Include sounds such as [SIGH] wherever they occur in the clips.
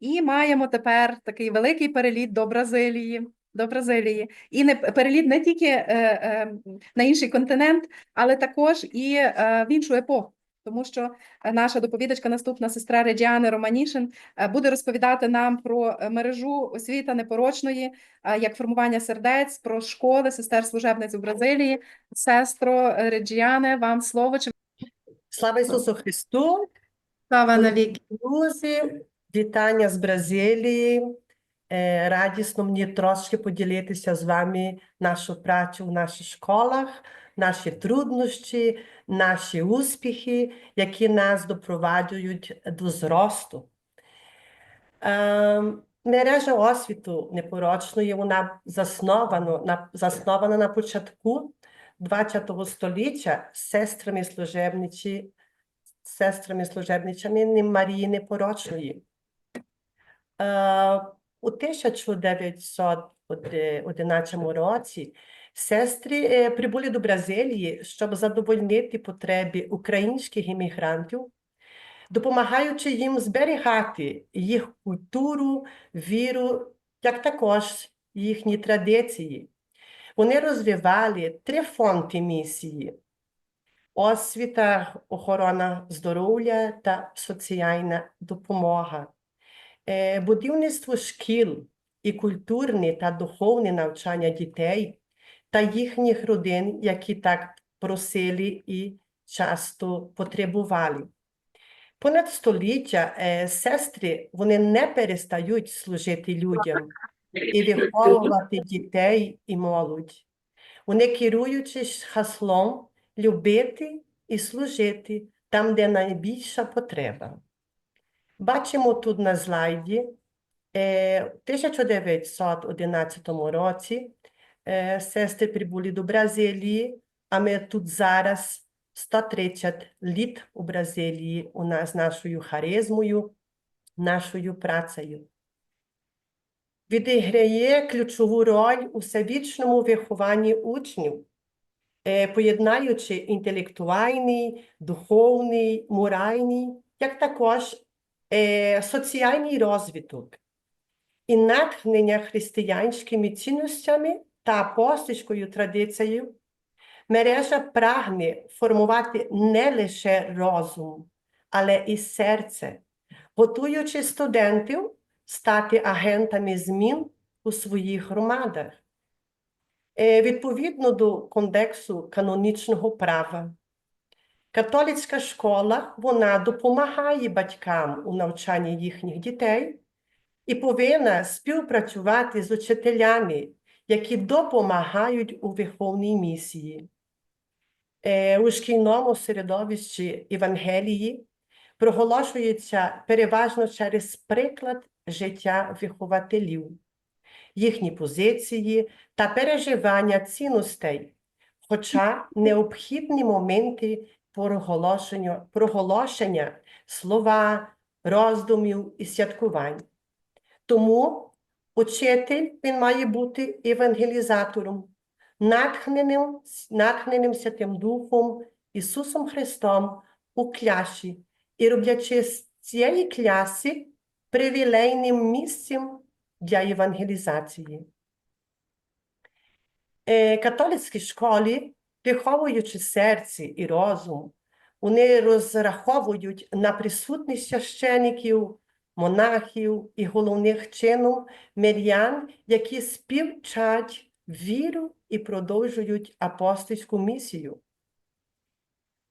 І маємо тепер такий великий переліт до Бразилії. До Бразилії. І не переліт не тільки е, е, на інший континент, але також і е, в іншу епоху. Тому що наша доповідачка, наступна сестра Реджіани Романішин, е, буде розповідати нам про е, мережу освіта непорочної, е, як формування сердець, про школи сестер служебниць у Бразилії. Сестро Реджіане, вам слово. Чи Слава Ісусу Христу! слава навіки. Друзі, вітання з Бразилії. Е, Радісно мені трошки поділитися з вами нашу працю в наших школах, наші труднощі, наші успіхи, які нас допроваджують до зросту. Е, Мережа освіту непорочної, вона заснована на, заснована на початку ХХ століття сестрами служебниці сестрами служебничами Марії Непорочної. Е, У 1911 році сестри е, прибули до Бразилії, щоб задовольнити потреби українських іммігрантів, допомагаючи їм зберігати їх культуру, віру, як також їхні традиції. Вони розвивали три фонди місії освіта, охорона здоров'я та соціальна допомога. Е, Будівництво шкіл і культурне та духовне навчання дітей та їхніх родин, які так просили і часто потребували. Понад століття е, сестри вони не перестають служити людям і виховувати дітей і молодь. Вони керуючись хаслом любити і служити там, де найбільша потреба. Бачимо тут на слайді, е, в 1911 році е, сестри прибули до Бразилії, а ми тут зараз 130 літ у Бразилії у нас з нашою харизмою, нашою працею. Відіграє ключову роль у всевічному вихованні учнів, е, поєднаючи інтелектуальний, духовний, моральний, як також е, соціальний розвиток і натхнення християнськими цінностями та апостольською традицією. Мережа прагне формувати не лише розум, але і серце, готуючи студентів стати агентами змін у своїх громадах. Е, Відповідно до кондексу канонічного права, католицька школа вона допомагає батькам у навчанні їхніх дітей і повинна співпрацювати з учителями, які допомагають у виховній місії. Е, У шкільному середовищі Євангелії проголошується переважно через приклад життя вихователів, їхні позиції та переживання цінностей, хоча необхідні моменти проголошення, слова, роздумів і святкувань. Тому учитель він має бути евангелізатором, натхненим, натхненим Святим Духом, Ісусом Христом у кляші і роблячи з цієї кляси привілейним місцем для евангелізації. Е, Католицькі школи, виховуючи серце і розум, вони розраховують на присутність священиків, монахів і головних чином мирян, які співчать віру і продовжують апостольську місію.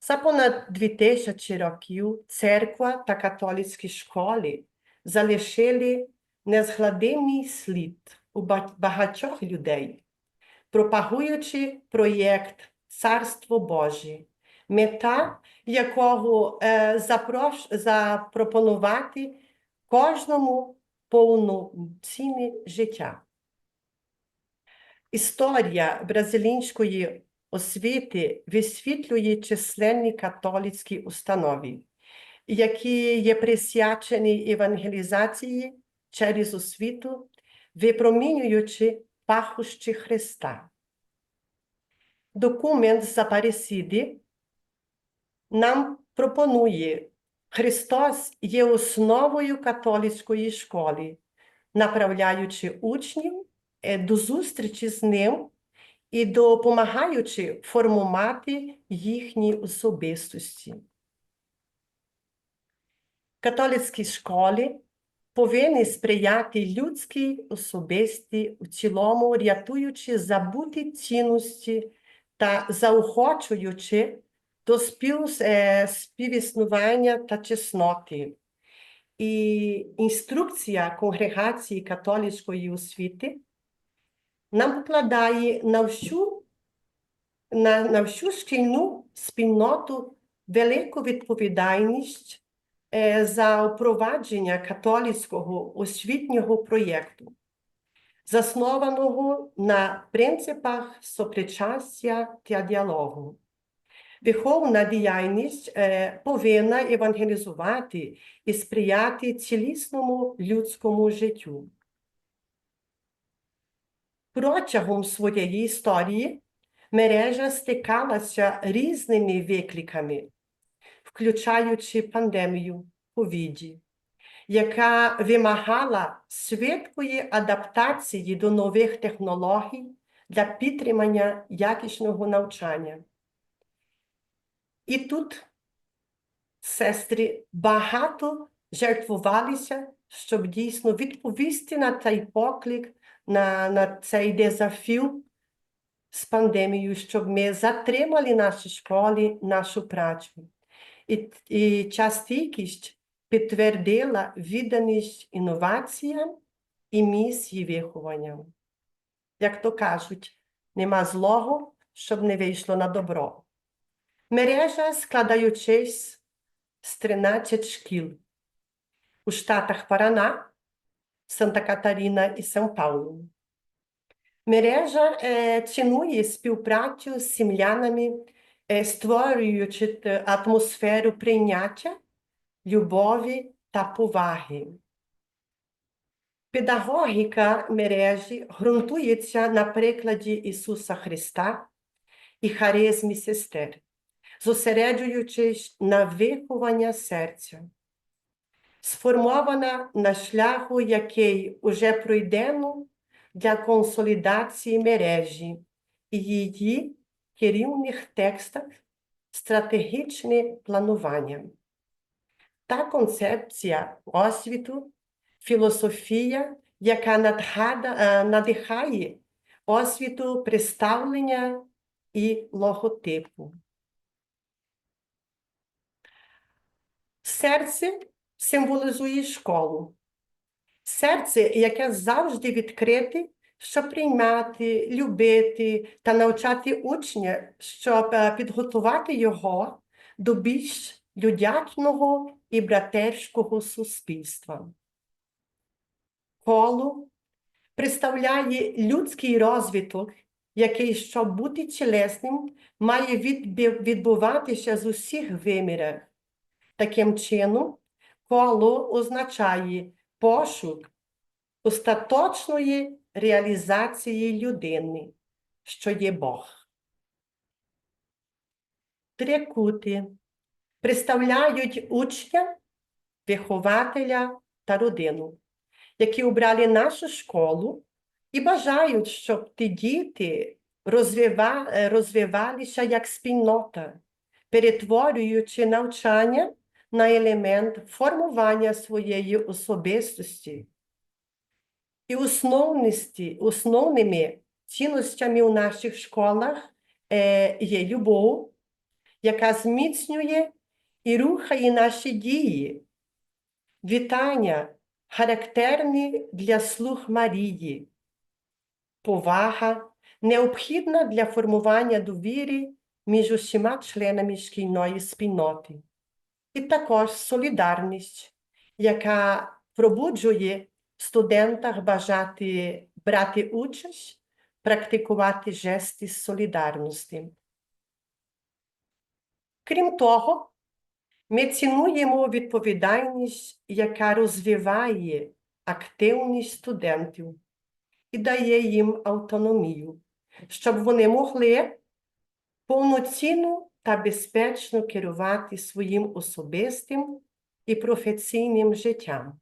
За понад 2000 років церква та католицькі школи залишили незгладимий слід у багатьох людей, пропагуючи проєкт Царство Боже, мета якого е, запрош, запропонувати кожному повноцінне життя. Історія бразилійської освіти висвітлює численні католицькі установи, які є присвячені евангелізації через освіту, випромінюючи пахощі Христа. Документ з Апаресіди нам пропонує Христос є основою католицької школи, направляючи учнів е, до зустрічі з ним і допомагаючи формувати їхні особистості. Католицькі школи повинні сприяти людській особисті у цілому, рятуючи забуті цінності та заохочуючи до спів, е, співіснування та чесноти. І інструкція конгрегації католицької освіти нам покладає на всю, на, на всю шкільну спільноту велику відповідальність е, за впровадження католицького освітнього проєкту, заснованого на принципах сопричастя та діалогу. Виховна діяльність е, повинна евангелізувати і сприяти цілісному людському життю. Протягом своєї історії мережа стикалася різними викликами, включаючи пандемію ковіді, яка вимагала швидкої адаптації до нових технологій для підтримання якісного навчання. І тут сестри багато жертвувалися, щоб дійсно відповісти на цей поклик, на, на цей дезафів з пандемією, щоб ми затримали наші школи, нашу працю. І, і ця стійкість підтвердила відданість інноваціям і місії виховання. Як то кажуть, нема злого, щоб не вийшло на добро. Мережа, складаючись з 13 шкіл у штатах Парана, Санта-Катарина і Сан-Паулу. Мережа е, цінує співпрацю з сім'янами, е, створюючи атмосферу прийняття, любові та поваги. Педагогіка мережі ґрунтується на прикладі Ісуса Христа і харизмі сестер зосереджуючись на виховання серця, сформована на шляху, який уже пройдено для консолідації мережі і її керівних текстах стратегічне планування. Та концепція освіту, філософія, яка надихає освіту представлення і логотипу. Серце символізує школу. Серце, яке завжди відкрите, щоб приймати, любити та навчати учня, щоб підготувати його до більш людячного і братерського суспільства. Коло представляє людський розвиток, який, щоб бути тілесним, має відбуватися з усіх вимірах. Таким чином, коло означає пошук остаточної реалізації людини, що є Бог. Трикути представляють учня, вихователя та родину, які обрали нашу школу і бажають, щоб ті діти е, розвивалися як спільнота, перетворюючи навчання на елемент формування своєї особистості. І основності, основними цінностями у наших школах е, є любов, яка зміцнює і рухає наші дії, вітання, характерні для слуг Марії, повага, необхідна для формування довіри між усіма членами шкільної спільноти. І також солідарність, яка пробуджує в студентах бажати брати участь, практикувати жести солідарності. Крім того, ми цінуємо відповідальність, яка розвиває активність студентів і дає їм автономію, щоб вони могли повноцінно та безпечно керувати своїм особистим і професійним життям.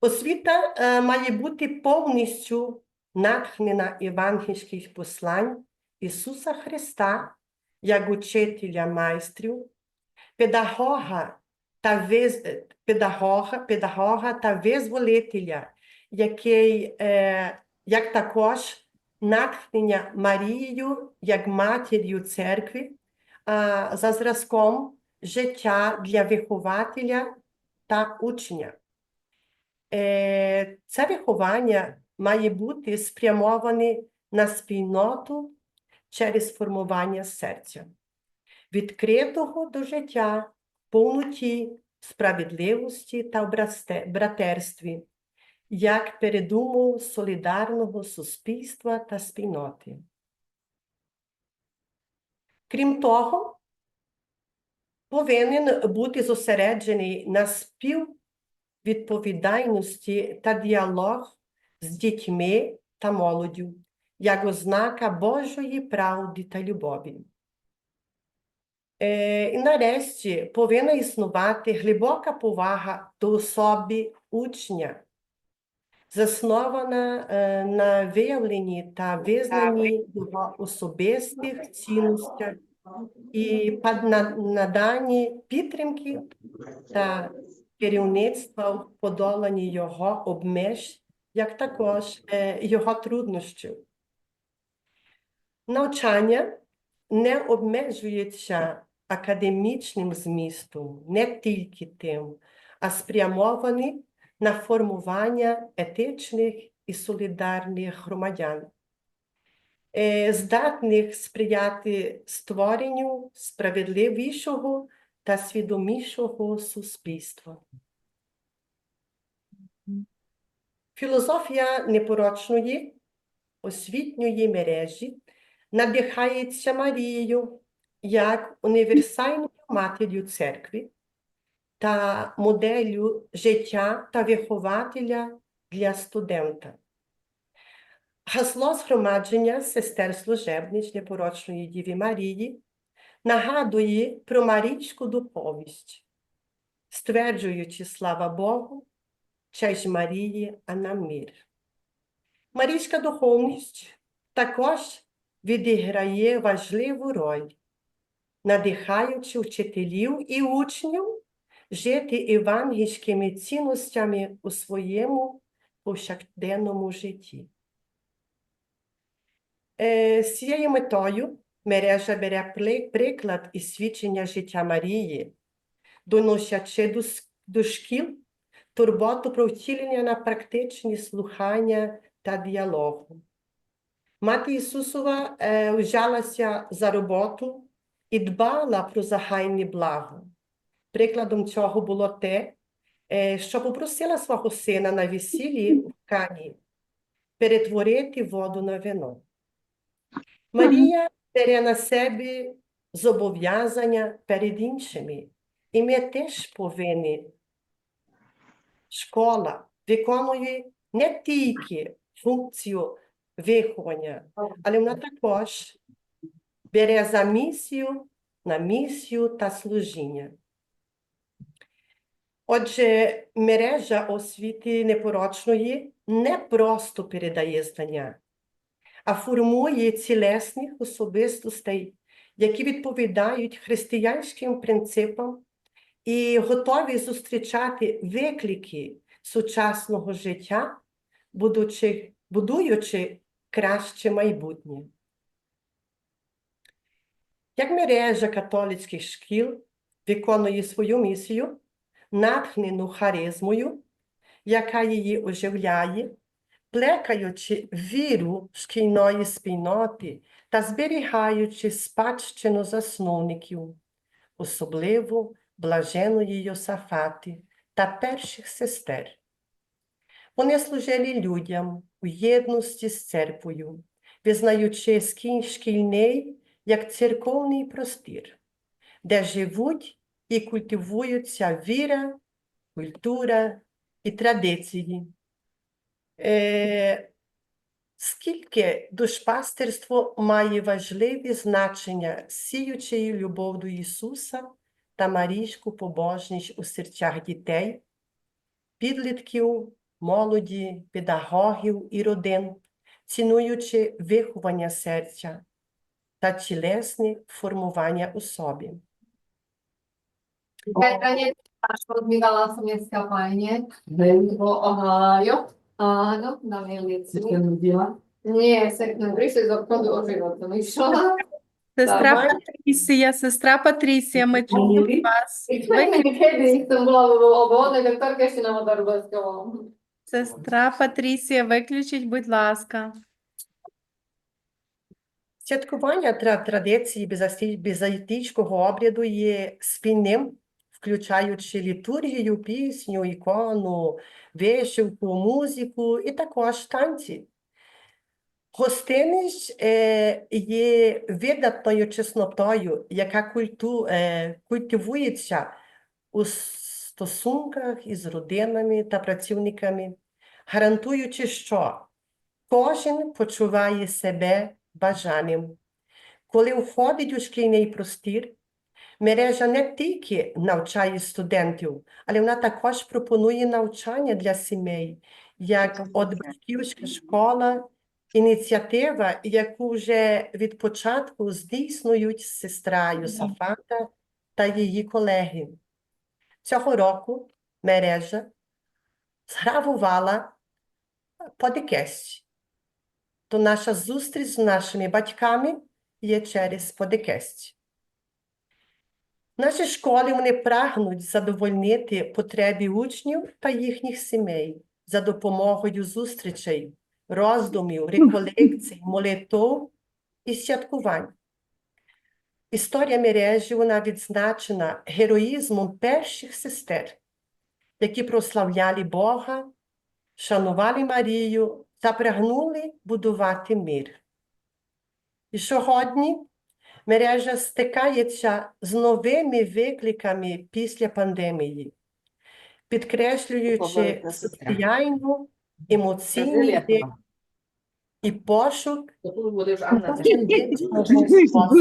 Освіта е, має бути повністю натхнена євангельських послань Ісуса Христа як учителя майстрів, педагога та виз... педагога, педагога та визволителя, який, е, як також натхнення Марією як матір'ю церкви а, за зразком життя для вихователя та учня. Е, Це виховання має бути спрямоване на спільноту через формування серця, відкритого до життя, повноті, справедливості та братерстві, як передумов солідарного суспільства та спільноти. Крім того, повинен бути зосереджений на співвідповідальності та діалог з дітьми та молоддю, як ознака Божої правди та любові. Е, І нарешті повинна існувати глибока повага до особи учня, заснована е, на виявленні та визнанні його особистих цінностях і наданні підтримки та керівництва в подоланні його обмеж, як також е, його труднощів. Навчання не обмежується академічним змістом, не тільки тим, а спрямовані на формування етичних і солідарних громадян, е, здатних сприяти створенню справедливішого та свідомішого суспільства. Філософія непорочної освітньої мережі надихається Марією як універсальною матір'ю церкви та моделлю життя та вихователя для студента. Гасло згромадження сестер служебниць непорочної Діви Марії нагадує про марійську духовість, стверджуючи слава Богу, честь Марії, а нам мир. Марійська духовність також відіграє важливу роль, надихаючи вчителів і учнів жити евангельськими цінностями у своєму повсякденному житті. Е, З цією метою мережа бере приклад із свідчення життя Марії, доносячи до, до шкіл турботу про втілення на практичні слухання та діалогу. Мати Ісусова е, взялася за роботу і дбала про загальне благо. Прикладом цього було те, е, що попросила свого сина на весіллі в Кані перетворити воду на вино. Марія бере на себе зобов'язання перед іншими, і ми теж повинні. Школа виконує не тільки функцію виховання, але вона також бере за місію на місію та служіння. Отже, мережа освіти непорочної не просто передає знання, а формує цілесних особистостей, які відповідають християнським принципам і готові зустрічати виклики сучасного життя, будучи, будуючи краще майбутнє. Як мережа католицьких шкіл виконує свою місію, натхнену харизмою, яка її оживляє, плекаючи віру шкільної спільноти та зберігаючи спадщину засновників, особливо блаженої Йосафати та перших сестер. Вони служили людям у єдності з церквою, визнаючи шкільний як церковний простір, де живуть і культивуються віра, культура і традиції. Е, Скільки душпастерство має важливе значення, сіючи любов до Ісуса та марійську побожність у серцях дітей, підлітків, молоді, педагогів і родин, цінуючи виховання серця та тілесне формування особи. Ohio. Na żywot. Myślała. Сестра. Патрісія, сестра Патрісія, ми чуємо вас. I tak mnie kiedyś to było obwodne, doktorka się nam odarboskiego. Сестра Патрісія, виключіть, будь ласка. Святкування тра- традиції безаїтичного обряду є спільним, включаючи літургію, пісню, ікону, вишивку, музику і також танці. Гостинність е, є видатною чеснотою, яка культу, е, культивується у стосунках із родинами та працівниками, гарантуючи, що кожен почуває себе бажаним. Коли входить у шкільний простір, мережа не тільки навчає студентів, але вона також пропонує навчання для сімей, як от батьківська школа, ініціатива, яку вже від початку здійснюють сестра Юсафата та її колеги. Цього року мережа згравувала подкаст то наша зустріч з нашими батьками є через подкаст. Наші школи вони прагнуть задовольнити потреби учнів та їхніх сімей за допомогою зустрічей, роздумів, реколекцій, [LAUGHS] молитв і святкувань. Історія мережі вона відзначена героїзмом перших сестер, які прославляли Бога, шанували Марію та прагнули будувати мир. І сьогодні мережа стикається з новими викликами після пандемії, підкреслюючи соціальну, рівень і пошук аутентичного способу.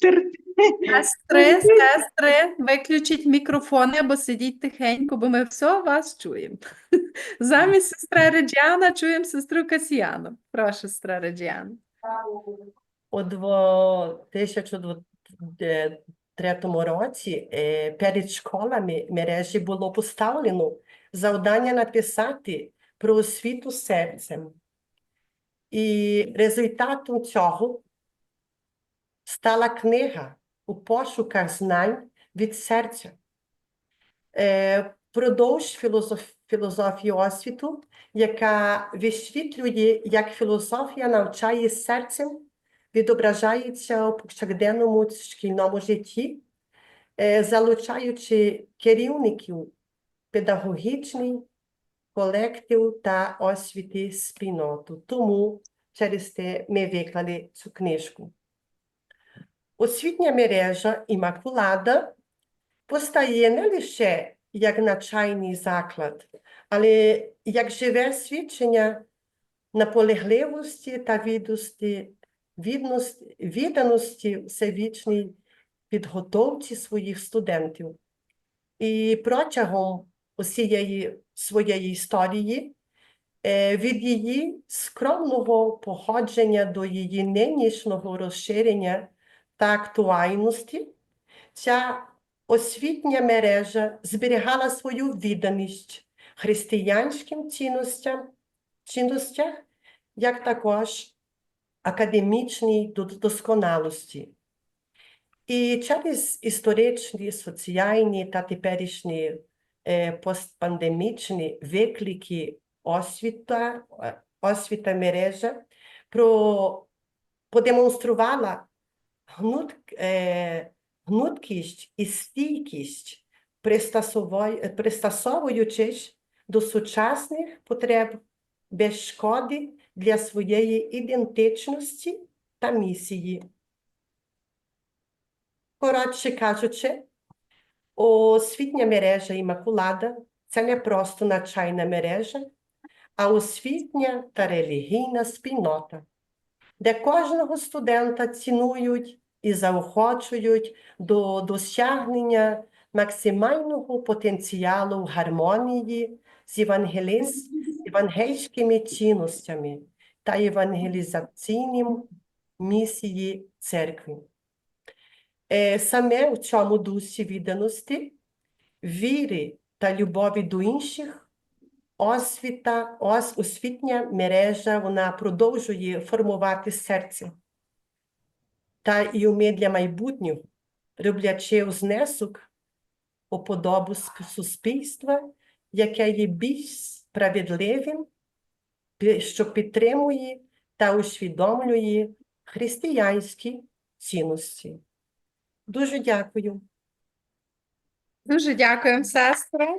Вже. Сестри, [LAUGHS] сестри, виключіть мікрофони або сидіть тихенько, бо ми все вас чуємо. [LAUGHS] Замість сестри Реджіана чуємо сестру Касіану. Прошу, сестра Реджіана. У 2003 році е, перед школами мережі було поставлено завдання написати про освіту серцем. І результатом цього стала книга у пошуках знань від серця. Е, Продовж філософ- філософії освіту, яка висвітлює, як філософія навчає серцем, відображається у повсякденному шкільному житті, е, залучаючи керівників, педагогічний колектив та освіти спільноту. Тому через те ми виклали цю книжку. Освітня мережа Імакулада постає не лише як навчальний заклад, але як живе свідчення наполегливості та відності, відності, відданості всевічній підготовці своїх студентів. І протягом усієї своєї історії, е, від її скромного походження до її нинішнього розширення та актуальності, ця освітня мережа зберігала свою відданість християнським цінностям, цінностях, як також академічній досконалості. І через історичні, соціальні та теперішні е, постпандемічні виклики освіта, е, освіта мережа про, продемонструвала гнут, е, гнуткість і стійкість, пристосовуючись до сучасних потреб без шкоди для своєї ідентичності та місії. Коротше кажучи, освітня мережа Імакулада це не просто навчальна мережа, а освітня та релігійна спільнота, де кожного студента цінують і заохочують до досягнення максимального потенціалу в гармонії з євангельськими цінностями та євангелізаційним місії церкви. Е, Саме у цьому дусі відданості, віри та любові до інших освіта, ос, освітня мережа, вона продовжує формувати серце та і уми для майбутнього, роблячи внесок у подобу суспільства, яке є більш справедливим, що підтримує та усвідомлює християнські цінності. Дуже дякую. Дуже дякуємо, сестро.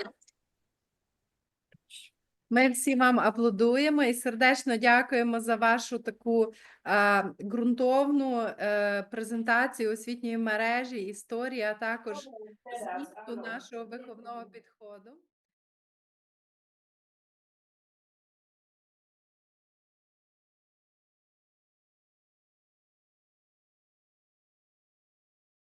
Ми всі вам аплодуємо і сердечно дякуємо за вашу таку е, ґрунтовну е, презентацію освітньої мережі, історії, а також змісту нашого виховного підходу.